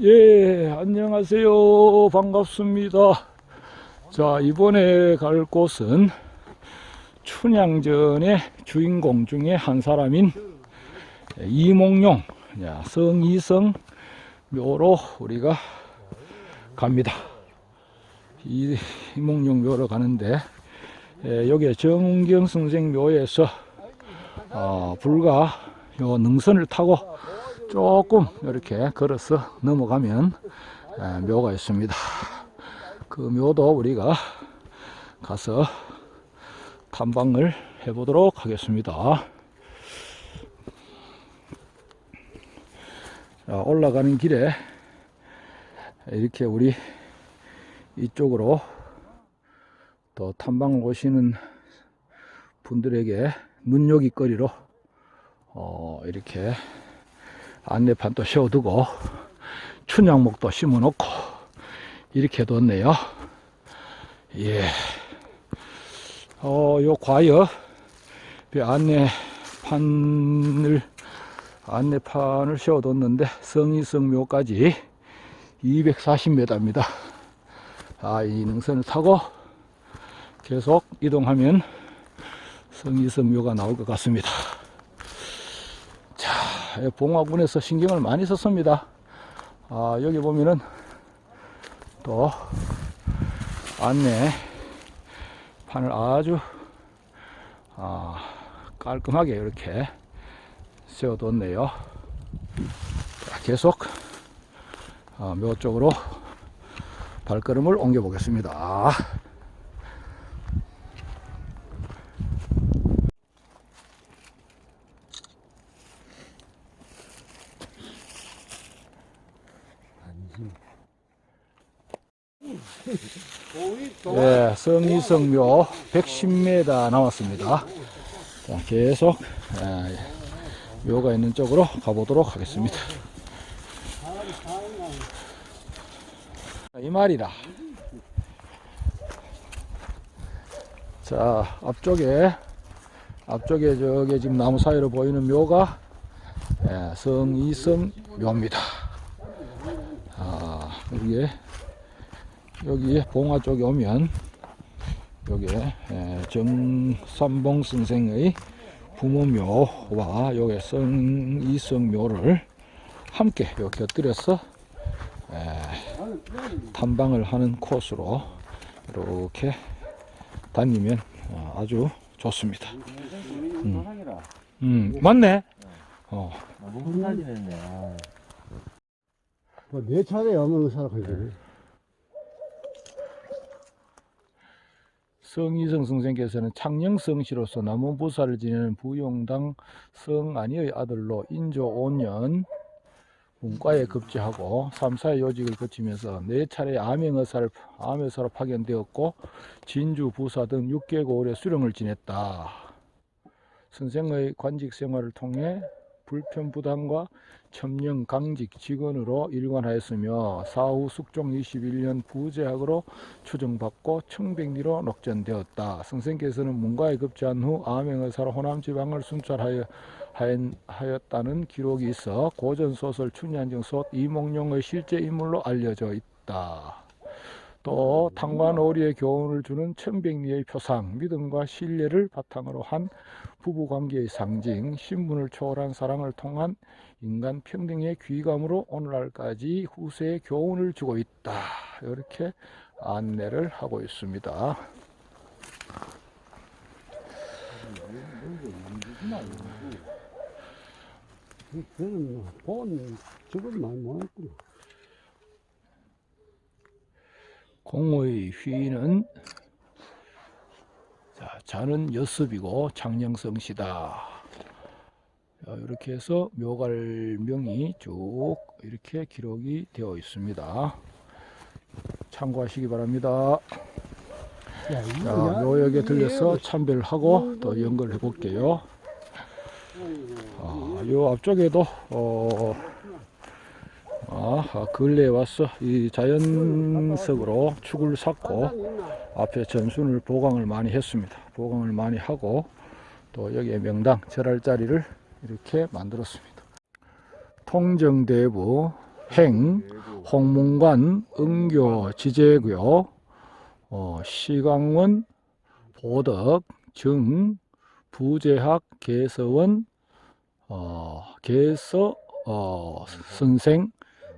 예, 안녕하세요. 반갑습니다. 자, 이번에 갈 곳은 춘향전의 주인공 중에 한 사람인 이몽룡, 야, 성이성 묘로 우리가 갑니다. 이, 이몽룡 묘로 가는데, 예, 여기 정경 선생 묘에서 어, 불과 요 능선을 타고 조금 이렇게 걸어서 넘어가면 에, 묘가 있습니다. 그 묘도 우리가 가서 탐방을 해보도록 하겠습니다. 자, 올라가는 길에 이렇게 우리 이쪽으로 또 탐방을 오시는 분들에게 눈요깃거리로 어, 이렇게 안내판도 세워두고 춘향목도 심어놓고 이렇게 뒀네요. 예. 어, 요그 안내판을 안내판을 세워뒀는데 성이성묘까지 240m입니다. 아, 이 능선을 타고 계속 이동하면 성이성묘가 나올 것 같습니다. 예, 봉화군에서 신경을 많이 썼습니다. 아, 여기 보면은 또 안내 판을 아주 아, 깔끔하게 이렇게 세워뒀네요. 자, 계속 아, 묘 쪽으로 발걸음을 옮겨 보겠습니다. 예, 성이성묘 110m 남았습니다. 자, 계속 예, 묘가 있는 쪽으로 가보도록 하겠습니다. 이 말이다. 자, 앞쪽에 앞쪽에 저기 지금 나무 사이로 보이는 묘가 예, 성이성 묘입니다. 아, 여기에 여기 봉화 쪽에 오면 여기에 에, 정삼봉 선생의 부모묘와 여기 성이성묘를 함께 이렇게 곁들여서 에, 탐방을 하는 코스로 이렇게 다니면 어, 아주 좋습니다. 음. 음, 맞네. 어, 너무 흩날리네. 아. 뭐네 차례 오면 의사를 가야 성이성 선생께서는 창녕성씨로서 남원보살을 지내는 부용당 성안이의 아들로 인조 5년 문과에 급제하고 3사의 요직을 거치면서 네 차례 암행의사를, 암의사로 파견되었고 진주, 부사 등 6개월의 수령을 지냈다. 선생의 관직 생활을 통해 불편부담과 첨령 강직 직원으로 일관하였으며 사후 숙종 21년 부재학으로 추정받고 청백리로 녹전되었다. 선생께서는 문과에 급제한 후 암행의사로 호남지방을 순찰하여 하였- 하였다는 기록이 있어 고전소설 춘향정소 이몽룡의 실제 인물로 알려져 있다. 또 탕관오리의 교훈을 주는 천백리의 표상, 믿음과 신뢰를 바탕으로 한 부부관계의 상징, 신분을 초월한 사랑을 통한 인간 평등의 귀감으로 오늘날까지 후세에 교훈을 주고 있다. 이렇게 안내를 하고 있습니다. 그는 뭐, 본 적은 많이 못했구나. 공의 휘는 자, 자는 여습이고 장령성시다. 자, 이렇게 해서 묘갈명이 쭉 이렇게 기록이 되어 있습니다. 참고하시기 바랍니다. 야, 자, 묘역에 들려서 참배하고 또 연결해 볼게요. 아, 요 앞쪽에도 어, 아, 아, 근래에 와서 이 자연석으로 축을 샀고 앞에 전순을 보강을 많이 했습니다. 보강을 많이 하고 또 여기에 명당 절할 자리를 이렇게 만들었습니다. 통정대부 행, 홍문관, 은교, 지제교, 어, 시강원, 보덕, 증, 부재학, 개서원, 어, 개서, 어, 선생,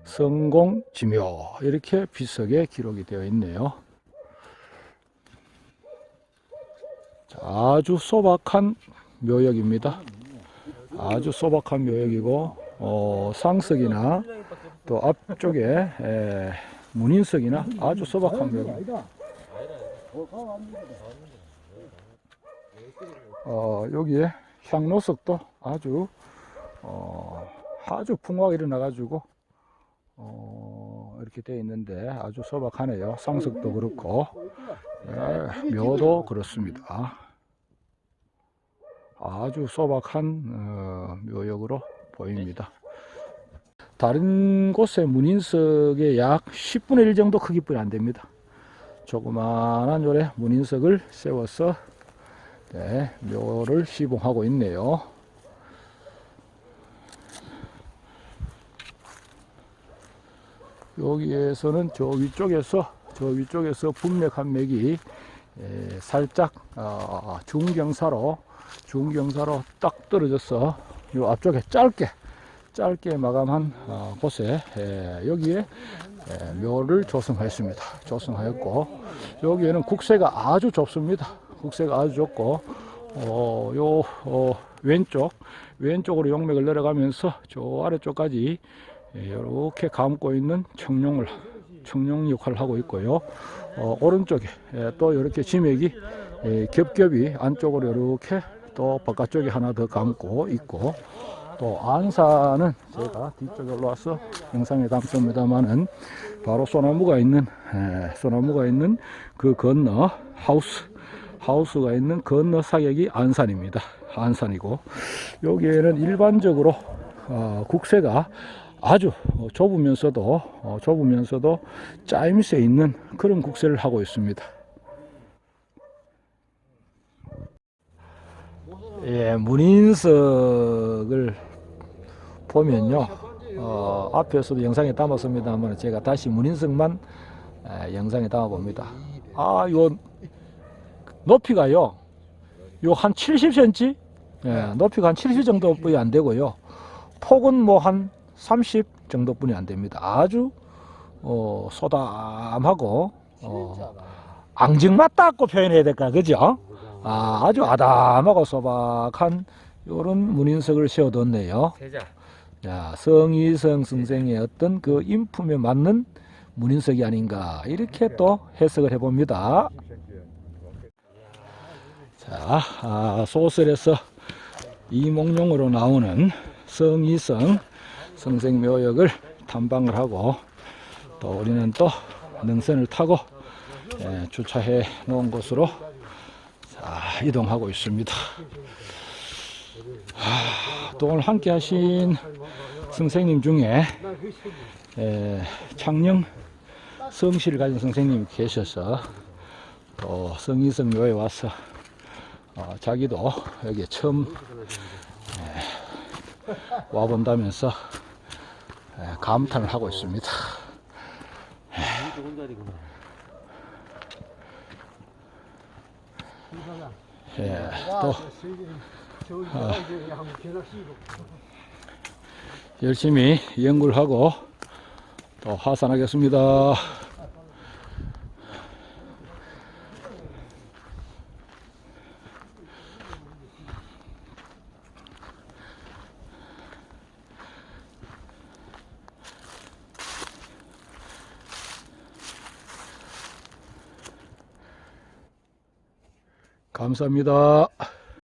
성공, 지묘 이렇게 비석에 기록이 되어 있네요. 자, 아주 소박한 묘역입니다. 아주 소박한 묘역이고 어, 상석이나 또 앞쪽에 에, 문인석이나 아주 소박한 묘역. 어, 여기에 향로석도 아주 어, 아주 풍화가 일어나가지고 어, 이렇게 되어 있는데 아주 소박하네요. 상석도 그렇고 예, 묘도 그렇습니다. 아주 소박한 어, 묘역으로 보입니다. 다른 곳의 문인석의 약 10분의 1 정도 크기뿐이 안 됩니다. 조그마한 요래 문인석을 세워서 네, 묘를 시봉하고 있네요. 여기에서는 저 위쪽에서 저 위쪽에서 분맥한 맥이 에, 살짝 어, 중경사로 중경사로 딱 떨어져서 요 앞쪽에 짧게 짧게 마감한 어, 곳에 에, 여기에 에, 묘를 조성하였습니다. 조성하였고 여기에는 국세가 아주 좁습니다. 국세가 아주 좁고 어, 요 어, 왼쪽 왼쪽으로 용맥을 내려가면서 저 아래쪽까지 이렇게 감고 있는 청룡을 청룡 역할을 하고 있고요. 어, 오른쪽에 예, 또 이렇게 지맥이 예, 겹겹이 안쪽으로 이렇게 또 바깥쪽에 하나 더 감고 있고 또 안산은 제가 뒤쪽에 올라와서 영상에 담습니다만은 바로 소나무가 있는 예, 소나무가 있는 그 건너 하우스 하우스가 있는 건너 사격이 안산입니다. 안산이고 여기에는 일반적으로 어, 국세가 아주 어, 좁으면서도 어, 좁으면서도 짜임새 있는 그런 국세를 하고 있습니다. 예, 문인석을 보면요, 어, 앞에서도 영상에 담았습니다만 제가 다시 문인석만 에, 영상에 담아 봅니다. 아, 요 높이가요, 요 한 70cm, 예, 높이가 한 70 정도뿐이 안 되고요, 폭은 뭐한 30 정도뿐이 안 됩니다. 아주 어, 소담하고 어, 앙증맞다고 표현해야 될까, 그죠? 아, 아주 아담하고 소박한 요런 문인석을 세워뒀네요. 자, 성의성 선생의 어떤 그 인품에 맞는 문인석이 아닌가 이렇게 또 해석을 해봅니다. 자, 아, 소설에서 이몽룡으로 나오는 성의성 성생묘역을 탐방을 하고 또 우리는 또 능선을 타고 예, 주차해 놓은 곳으로 자, 이동하고 있습니다. 하, 또 오늘 함께 하신 선생님 중에 에, 창녕 성실을 가진 선생님이 계셔서 또 성의성 묘에 와서 어, 자기도 여기에 처음 에, 와본다면서 에, 감탄을 하고 있습니다. 예, 또 열심히 연구를 하고 또 하산하겠습니다. 감사합니다.